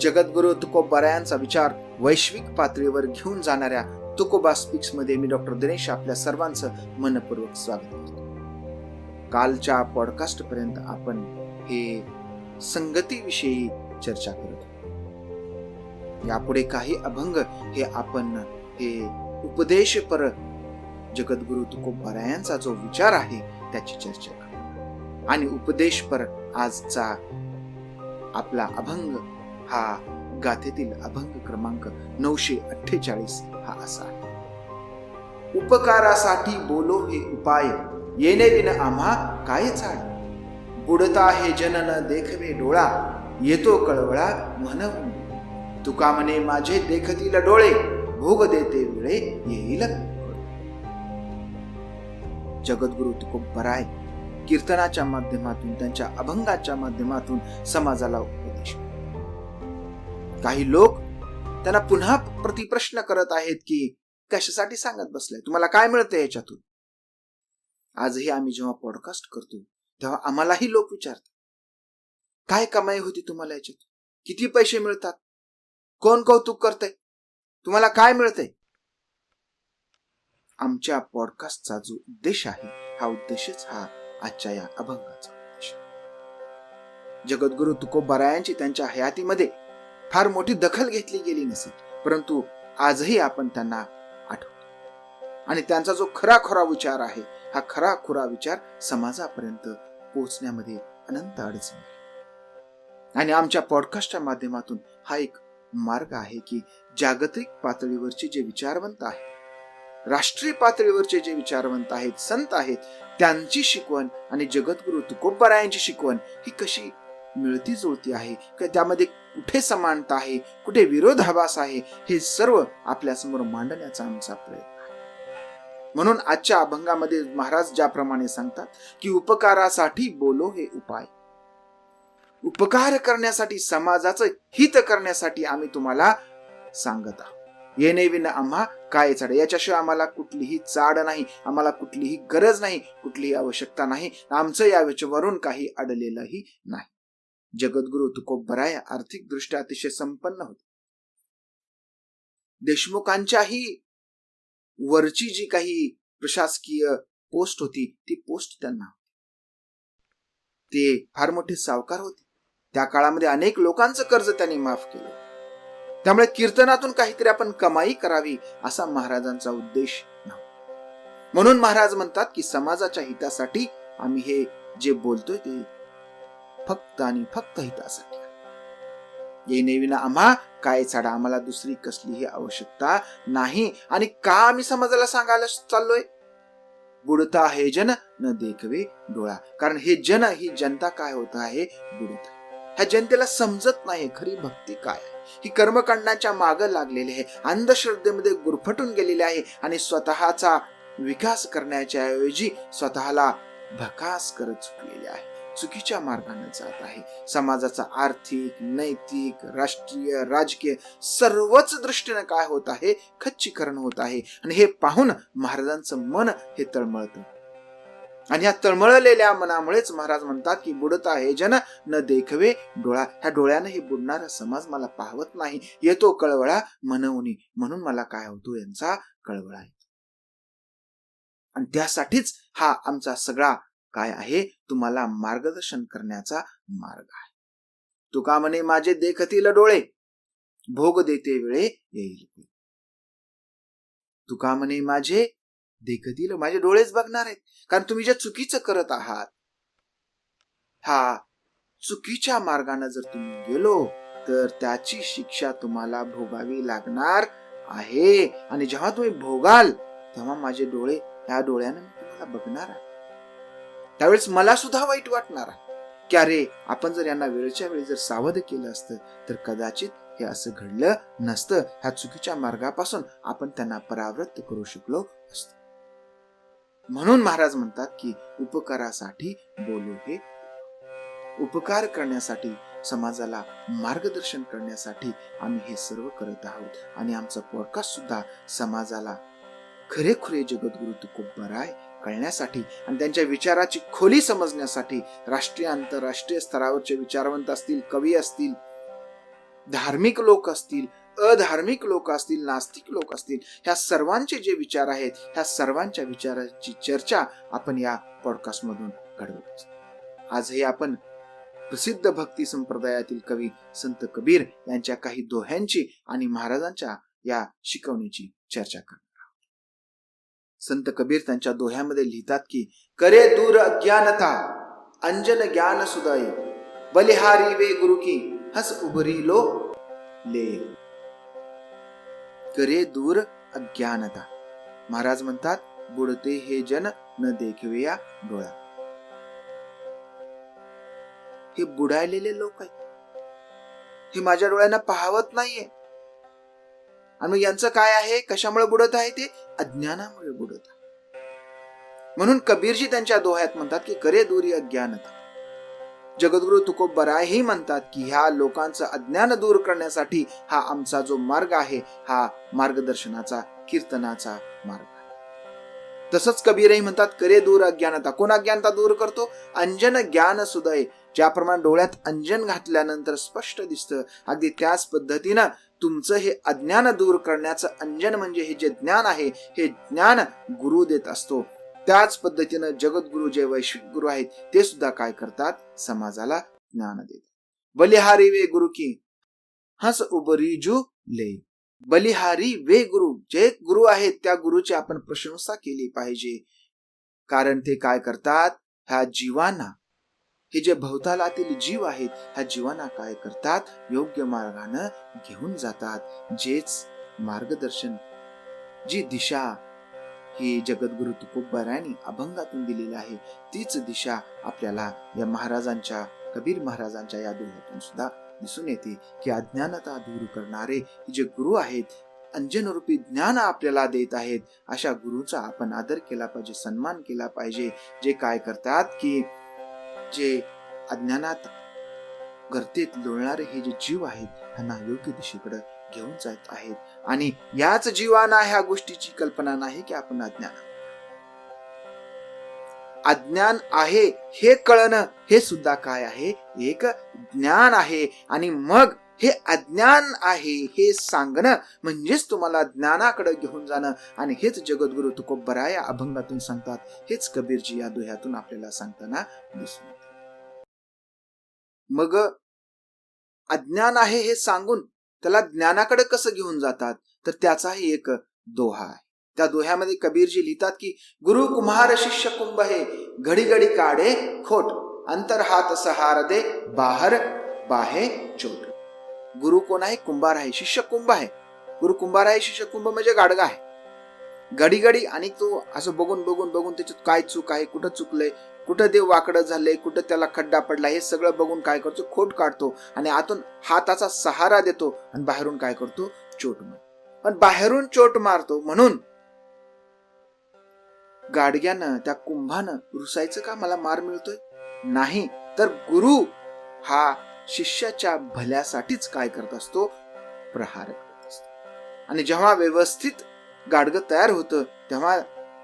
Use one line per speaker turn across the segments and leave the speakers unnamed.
जगद्गुरु तुकोबारायांचा विचार वैश्विक पातळीवर घेऊन जाणाऱ्या तुकोबा स्पीक्समध्ये मी डॉक्टर दिनेश आपल्या सर्वांचं मनपूर्वक स्वागत करतो. कालच्या पॉडकास्ट पर्यंत आपण हे संगतीविषयी चर्चा करत यापुढे काही अभंग हे आपण हे उपदेशपर जगद्गुरु तुकोबारायांचा जो विचार आहे त्याची चर्चा करू. आणि उपदेशपर आजचा आपला अभंग हा गाथेतील अभंग क्रमांक नऊशे अठ्ठेचाळीस हा असा आहे. उपकारासाठी बोलो हे उपाय. येणे विन आम्हा काय चाड बुडता हे जनन देखवे डोळा. येतो कळवळा म्हणून. तुका म्हणे माझे देखतील डोळे. भोग देते वेळे येईल. जगद्गुरु तुकोबराय कीर्तनाच्या माध्यमातून त्यांच्या अभंगाच्या माध्यमातून समाजाला काही लोक त्यांना पुन्हा प्रतिप्रश्न करत आहेत की कशासाठी सांगत बसलाय तुम्हाला काय मिळतं याच्यातून? आजही आम्ही जेव्हा पॉडकास्ट करतो तेव्हा आम्हालाही लोक विचारतात. काय कमाई होती तुम्हाला याच्यात किती पैसे मिळतात? कोण कौतुक करतय? तुम्हाला काय मिळतंय? आमच्या पॉडकास्टचा जो उद्देश आहे हा उद्देशच हा आजच्या या अभंगाचा उद्देश. जगद्गुरु तुकोबारायांची त्यांच्या हयातीमध्ये फार मोठी दखल घेतली गेली नसेल परंतु आजही आपण त्यांना आठवतो. आणि त्यांचा जो खरा खरा विचार आहे हा खरा खुरा विचार समाजापर्यंत पोहोचण्यामध्ये अनंत अडचण आणि आमच्या पॉडकास्टच्या माध्यमातून हा एक मार्ग आहे की जागतिक पातळीवरचे जे विचारवंत आहेत राष्ट्रीय पातळीवरचे जे विचारवंत आहेत संत आहेत त्यांची शिकवण आणि जगद्गुरु तुकोबरायांची शिकवण ही कशी मिळती जुळती आहे की त्यामध्ये कुठे समानता आहे? कुठे विरोधाभास आहे? हे सर्व आपल्यासमोर मांडण्याचा आमचा प्रयत्न म्हणून आजच्या अभंगामध्ये महाराज ज्याप्रमाणे सांगतात की उपकारासाठी बोलो हे उपाय. उपकार करण्यासाठी समाजाचं हित करण्यासाठी आम्ही तुम्हाला सांगत आहोत. येणे विन आम्हा काय चाड याच्याशिवाय आम्हाला कुठलीही चाड नाही आम्हाला कुठलीही गरज नाही कुठलीही आवश्यकता नाही. आमचं या याच्यावरून काही अडलेलंही नाही. जगद्गुरु तुकोबराय आर्थिक दृष्ट्या अतिशय संपन्न होते. देशमुखांच्याही वरची जी काही प्रशासकीय पोस्ट होती ती पोस्ट त्यांना ते फार मोठे सावकार होते. त्या काळामध्ये अनेक लोकांचं कर्ज त्यांनी माफ केलं. त्यामुळे कीर्तनातून काहीतरी आपण कमाई करावी असा महाराजांचा उद्देश नव्हता. म्हणून महाराज म्हणतात की समाजाच्या हितासाठी आम्ही हे जे बोलतोय ते फक्त आणि फक्त हितासाठी येणे विना आम्हा काय चढा आम्हाला दुसरी कसलीही आवश्यकता नाही. आणि का आम्ही समाजाला सांगायला चाललोय? बुडता हे जन न देखवे डोळा. कारण हे जन ही जनता काय होत आहे? बुडत. ह्या जनतेला समजत नाही खरी भक्ती काय ही कर्मकांडाच्या माग लागलेली आहे. अंधश्रद्धेमध्ये गुरफटून गेलेली आहे. आणि स्वतःचा विकास करण्याच्या ऐवजी स्वतःला भकास करत चुकलेली आहे. चुकीच्या मार्गाने जात आहे. समाजाचा आर्थिक नैतिक राष्ट्रीय राजकीय सर्वच दृष्टीने काय होत आहे? खच्चीकरण होत आहे. आणि हे पाहून महाराजांचं मन हे तळमळत. आणि या तळमळलेल्या मनामुळेच महाराज म्हणतात की बुडता हे जन न देखवे डोळा. ह्या डोळ्यानं हे बुडणारा समाज मला पाहवत नाही. येतो कळवळा मनवणी. म्हणून मला काय होतो यांचा कळवळा आहे. आणि त्यासाठीच हा आमचा सगळा काय आहे? तुम्हाला मार्गदर्शन करण्याचा मार्ग आहे. तुका म्हणे माझे देखतील डोळे भोग देते वेळे येईल. तुका म्हणे माझे देखतील माझे डोळेच बघणार आहेत कारण तुम्ही जे चुकीचं करत आहात हा चुकीच्या मार्गाने जर तुम्ही गेलो तर त्याची शिक्षा तुम्हाला भोगावी लागणार आहे. आणि जेव्हा तुम्ही भोगाल तेव्हा माझे डोळे ह्या डोळ्याने मी तुम्हाला बघणार आहे. त्यावेळेस मला सुद्धा वाईट वाटणार. आहे की अरे आपण जर यांना वेळच्या वेळी जर सावध केलं असतं तर कदाचित हे असं घडलं नसतं. ह्या चुकीच्या मार्गापासून आपण त्यांना परावृत्त करू शकलो असतो. म्हणून महाराज म्हणतात की उपकारासाठी बोलू हे. उपकार करण्यासाठी समाजाला मार्गदर्शन करण्यासाठी आम्ही हे सर्व करत आहोत. आणि आमचा पॉडकास्ट सुद्धा समाजाला खरेखुरे जगद्गुरु तुकोबराय कळण्यासाठी आणि त्यांच्या विचाराची खोली समजण्यासाठी राष्ट्रीय आंतरराष्ट्रीय स्तरावरचे विचारवंत असतील कवी असतील धार्मिक लोक असतील अधार्मिक लोक असतील नास्तिक लोक असतील ह्या सर्वांचे जे विचार आहेत ह्या सर्वांच्या विचाराची चर्चा आपण या पॉडकास्टमधून घडवत असतो आजही आपण प्रसिद्ध भक्ती संप्रदायातील कवी संत कबीर यांच्या काही दोह्यांची आणि महाराजांच्या या शिकवणीची चर्चा करणार संत कबीर त्यांच्या दोह्यामध्ये लिहितात की करे दूर अज्ञानता अंजन ज्ञान सुदाई बलिहारी वे गुरु की हस उबरी लो ले. करे दूर अज्ञानता. महाराज म्हणतात बुडते हे जन न देखवेया डोळा. हे बुडायलेले लोक आहेत. हे माझ्या डोळ्यांना पाहवत नाहीये. आणि यांचं काय आहे? कशामुळे बुडत आहे ते? अज्ञानामुळे बुडत म्हणून कबीरजी त्यांच्या दोह्यात म्हणतात की करे दूरी अज्ञानता. जगद्गुरु तुकोबराही म्हणतात की ह्या लोकांचं अज्ञान दूर करण्यासाठी हा आमचा जो मार्ग आहे हा मार्गदर्शनाचा कीर्तनाचा मार्ग तसंच कबीरही म्हणतात करे दूर अज्ञानता. कोण अज्ञानता दूर करतो? अंजन ज्ञान सुदय ज्याप्रमाणे डोळ्यात अंजन घातल्यानंतर स्पष्ट दिसतं अगदी त्याच पद्धतीनं तुमचं हे अज्ञान दूर करण्याचं अंजन म्हणजे हे जे ज्ञान आहे हे ज्ञान गुरु देत असतो. त्याच पद्धतीनं जगद्गुरु जे वैश्विक गुरु आहेत ते सुद्धा काय करतात? समाजाला ज्ञान देतात. बलिहारी वे गुरु की हस उबरीजू ले. बलिहारी वे गुरु जे गुरु आहेत त्या गुरुची आपण प्रशंसा केली पाहिजे. कारण ते काय करतात? ह्या जीवांना हे जे भवतालातील जीव आहेत ह्या जीवांना काय करतात? योग्य मार्गानं घेऊन जातात. जेच मार्गदर्शन जी दिशा ही जगद्गुरु तुकोबारायांनी अभंगातून दिलेली आहे तीच दिशा आपल्याला या महाराजांच्या कबीर महाराजांच्या या दोह्यातून सुद्धा दिसून येते की अज्ञानता दूर करणारे जे गुरु आहेत अंजनरूपी ज्ञान आपल्याला देत आहेत अशा गुरुचा आपण आदर केला पाहिजे सन्मान केला पाहिजे. जे काय करतात की जे अज्ञानात गर्तेत लोळणारे हे जे जीव आहेत ह्यांना योग्य दिशेकडे घेऊन जात आहेत. आणि याच जीवाना ह्या गोष्टीची कल्पना नाही की आपण अज्ञान अज्ञान आहे हे कळणं हे सुद्धा काय आहे? एक ज्ञान आहे. आणि मग हे अज्ञान आहे हे सांगणं म्हणजेच तुम्हाला ज्ञानाकडे घेऊन जाणं. आणि हेच जगद्गुरु तुकोबरा या अभंगातून सांगतात हेच कबीरजी या दोह्यातून आपल्याला सांगताना दिसून मग अज्ञान आहे हे सांगून त्याला ज्ञानाकडे कसं घेऊन जातात? तर त्याचाही एक दोहा आहे. त्या दोह्यामध्ये कबीरजी लिहितात की गुरु कुमार शिष्य कुंभ हे घडी घडी काढे खोट अंतर हात सहार दे बाहर बाहे चोट. गुरु कोण आहे कुंभार आहे शिष्य कुंभ आहे. गुरु कुंभार आहे शिष्य कुंभ म्हणजे गाडगा आहे. घडी घडी आणि तो असं बघून बघून बघून त्याच्यात काय चूक आहे कुठं चुकलंय कुठं देव वाकडं झालंय कुठं त्याला खड्डा पडला हे सगळं बघून काय करतो? खोट काढतो आणि आतून हाताचा सहारा देतो आणि बाहेरून काय करतो? चोट मार पण बाहेरून चोट मारतो. म्हणून गाडग्यानं त्या कुंभानं रुसायचं का? मला मार मिळतोय? नाही. तर गुरु हा शिष्याच्या भल्यासाठीच काय करत असतो? प्रहार करत असतो. आणि जेव्हा व्यवस्थित गाडगं तयार होतं. तेव्हा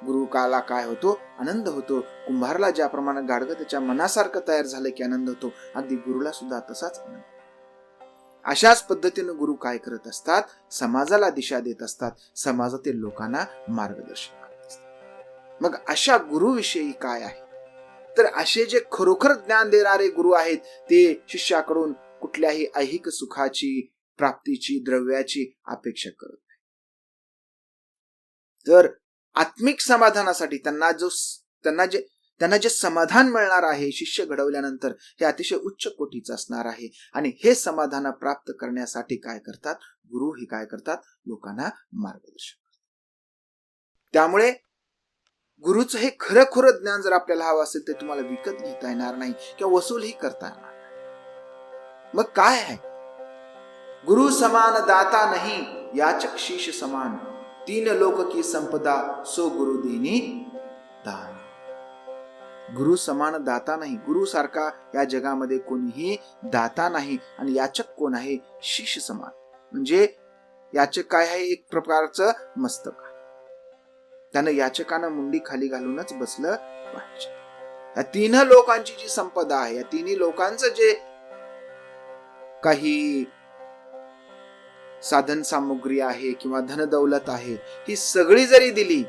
गुरुकाला काय होतो? आनंद होतो. कुंभारला ज्याप्रमाणे गाडगं त्याच्या मनासारखं तयार झालं की आनंद होतो अगदी गुरुला सुद्धा तसाच आनंद. अशाच पद्धतीनं गुरु काय करत असतात? समाजाला दिशा देत असतात. समाजातील लोकांना मार्गदर्शन करत असतात. मग अशा गुरुविषयी काय आहे? तर असे जे खरोखर ज्ञान देणारे गुरु आहेत ते शिष्याकडून कुठल्याही ऐहिक सुखाची प्राप्तीची द्रव्याची अपेक्षा करत तर आत्मिक समाधानासाठी त्यांना जो त्यांना जे त्यांना जे समाधान मिळणार आहे शिष्य घडवल्यानंतर हे अतिशय उच्च कोटीचं असणार आहे. आणि हे समाधान प्राप्त करण्यासाठी काय करतात? गुरु हे काय करतात? लोकांना मार्गदर्शन करतात. त्यामुळे गुरुचं हे खरं खरं ज्ञान जर आपल्याला हवं असेल तर तुम्हाला विकत घेता येणार नाही किंवा वसूलही करता येणार नाही. मग काय आहे? गुरु समान दाता नाही याचक शीश समान. तीन लोक की संपदा सो गुरु देनी दान. गुरु समान दाता नाही. गुरु सारखा या जगामध्ये कोणीही दाता नाही आणि याचक कोण आहे? शिष्य समान. म्हणजे याचक काय आहे? एक प्रकारचं मस्तक. त्यानं याचकानं मुंडी खाली घालूनच बसलं पाहिजे. या तीन लोकांची जी संपदा आहे या तिन्ही लोकांचं जे काही साधन सामुग्री आहे किंवा धनदौलत आहे ही सगळी जरी दिली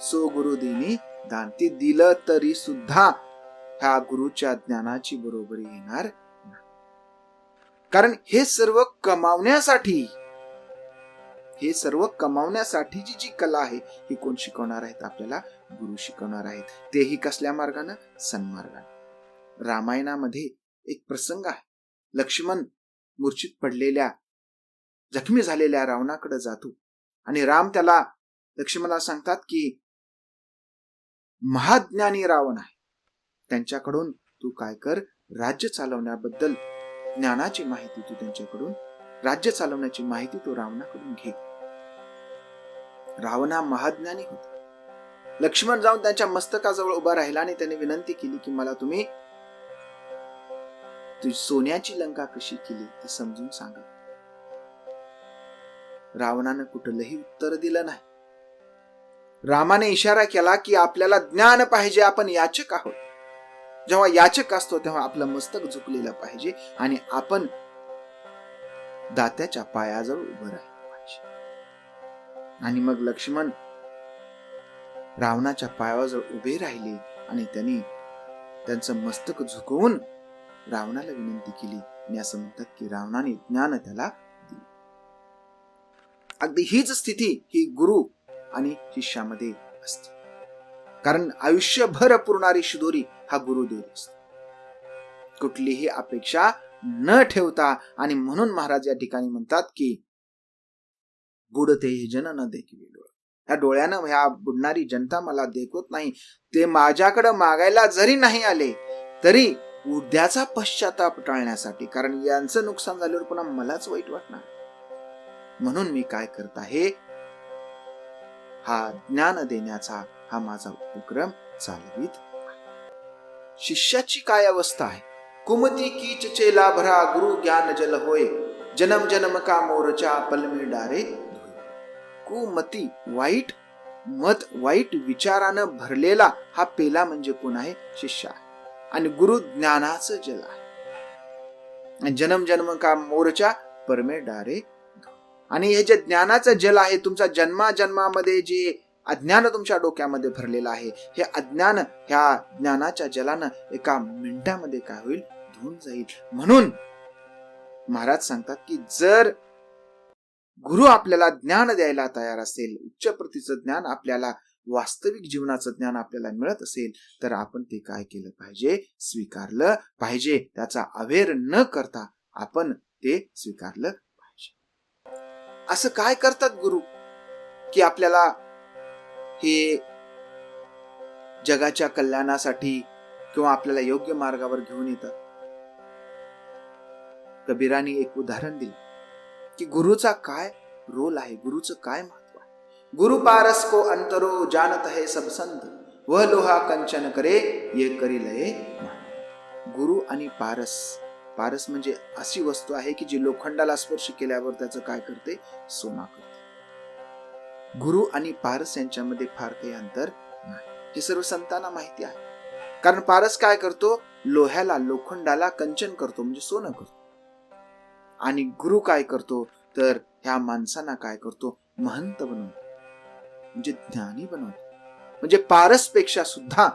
सो गुरु दिनी दान ती दिलं तरी सुद्धा ह्या गुरुच्या ज्ञानाची बरोबरी येणार कारण हे सर्व कमावण्यासाठी हे सर्व कमावण्यासाठीची जी कला आहे ही कोण शिकवणार आहेत? आपल्याला गुरु शिकवणार आहेत. तेही कसल्या मार्गानं? सन्मार्गाने. रामायणामध्ये एक प्रसंग आहे. लक्ष्मण मूर्छित पडलेल्या जखमी झालेल्या रावणाकडे जातो. आणि राम त्याला लक्ष्मणाला सांगतात की महाज्ञानी रावण आहे. त्यांच्याकडून तू काय कर? राज्य चालवण्याबद्दल ज्ञानाची माहिती तू त्यांच्याकडून राज्य चालवण्याची माहिती तू रावणाकडून घे. रावण हा महाज्ञानी होता. लक्ष्मण जाऊन त्यांच्या मस्तकाजवळ उभा राहिला आणि त्याने विनंती केली की मला तुम्ही तुझी सोन्याची लंका कशी केली ते समजून सांगा. रावणानं कुठलंही उत्तर दिलं नाही. रामाने इशारा केला की आपल्याला ज्ञान पाहिजे आपण याचक आहोत. जेव्हा याचक असतो तेव्हा आपलं मस्तक झुकलेलं पाहिजे आणि आपण दात्याच्या पायाजवळ उभं राहिलं पाहिजे. आणि मग लक्ष्मण रावणाच्या पायाजवळ उभे राहिले आणि त्यांनी त्यांचं मस्तक झुकवून रावणाला विनंती केली. आणि असं म्हणतात की रावणाने ज्ञान त्याला अगदी हीच स्थिती ही गुरु आणि शिष्यामध्ये असते. कारण आयुष्यभर पुरणारी शिदोरी हा गुरुदेव असतो. कुठलीही अपेक्षा न ठेवता आणि म्हणून महाराज या ठिकाणी म्हणतात की बुडते हे जन न देखील या डोळ्यानं ह्या बुडणारी जनता मला देखवत नाही. ते माझ्याकडे मागायला जरी नाही आले तरी उद्याचा पश्चाताप टाळण्यासाठी कारण यांचं नुकसान झाल्यावर पुन्हा मलाच वाईट वाटणार. म्हणून मी काय करत आहे? हा ज्ञान देण्याचा हा माझा उपक्रम चालवित. शिष्याची काय अवस्था आहे? कुमती कीच चेला भरा गुरु ज्ञान जल होय. जन्म जन्म का मोरच्या पलमी डारे कुमती वाईट मत वाईट विचारानं भरलेला हा पेला म्हणजे कोण आहे? शिष्य आहे. आणि गुरु ज्ञानाचं जल आहे. जन्म जन्म का मोरच्या परमे डारे आणि हे जे ज्ञानाचं जल आहे तुमचा जन्मा जन्मामध्ये जे अज्ञान तुमच्या डोक्यामध्ये भरलेलं आहे हे अज्ञान ह्या ज्ञानाच्या जलानं एका मिनिटामध्ये काय होईल? धुवून जाईल. म्हणून महाराज सांगतात की जर गुरु आपल्याला ज्ञान द्यायला तयार असेल उच्च प्रतीचं ज्ञान आपल्याला वास्तविक जीवनाचं ज्ञान आपल्याला मिळत असेल तर आपण ते काय केलं पाहिजे? स्वीकारलं पाहिजे. त्याचा अवेर न करता आपण ते स्वीकारलं असं काय करतात गुरु? की आपल्याला हे जगाच्या कल्याणासाठी किंवा आपल्याला योग्य मार्गावर घेऊन येतात. कबीराने एक उदाहरण दिलं की गुरुचा काय रोल आहे? गुरुचं काय महत्त्व आहे? गुरु पारस को अंतरो जानत है सब संत लोहा कंचन करे ये करी लये गुरु आणि पारस पारस म्हणजे अशी वस्तू आहे की जी लोखंडाला स्पर्श केल्यावर त्याचं काय करते? सोना करते. गुरु आणि पारस यांच्यामध्ये फार काही अंतर नाही. हे सर्व संतांना माहिती आहे. कारण पारस काय करतो? लोह्याला लोखंडाला कंचन करतो म्हणजे सोनं करतो. आणि गुरु काय करतो? तर ह्या माणसांना काय करतो? महंत बनवतो. म्हणजे ज्ञानी बनवतो. म्हणजे पारसपेक्षा सुद्धा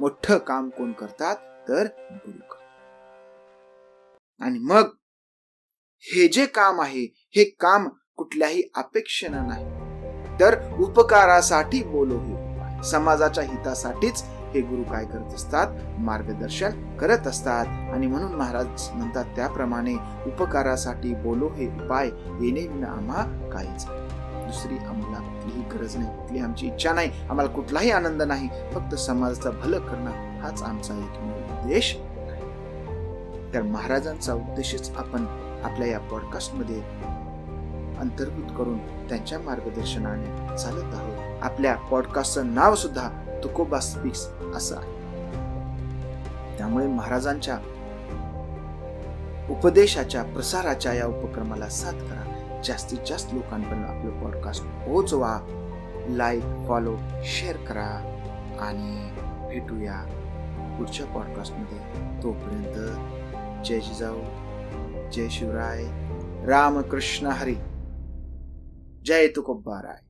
मोठं काम कोण करतात? तर गुरु करतात. आणि मग हे जे काम आहे हे काम कुठल्याही अपेक्षेनं नाही. तर उपकारासाठी बोलो हे समाजाच्या हितासाठीच हे गुरु काय करत असतात? मार्गदर्शन करत असतात. आणि म्हणून महाराज म्हणतात त्याप्रमाणे उपकारासाठी बोलो हे उपाय येणे विना आम्हा काहीच दुसरी आम्हाला कुठलीही गरज नाही कुठली आमची इच्छा नाही आम्हाला कुठलाही आनंद नाही. फक्त समाजाचं भलं करणं हाच आमचा एकमेव उद्देश. तर महाराजांचा उद्देशच आपण आपल्या या पॉडकास्टमध्ये अंतर्भूत करून त्यांच्या मार्गदर्शनाने चालत आहोत. आपल्या पॉडकास्टचं नाव सुद्धा तुकोबा स्पीक्स असं आहे. त्यामुळे महाराजांच्या उपदेशाच्या प्रसाराच्या या उपक्रमाला साथ करा. जास्तीत जास्त लोकांपर्यंत आपलं पॉडकास्ट पोहोचवा. लाईक फॉलो शेअर करा. आणि भेटूया पुढच्या पॉडकास्टमध्ये तोपर्यंत जय जिजाऊ जय शिवराय राम कृष्ण हरी। जय तुकोब्बा राय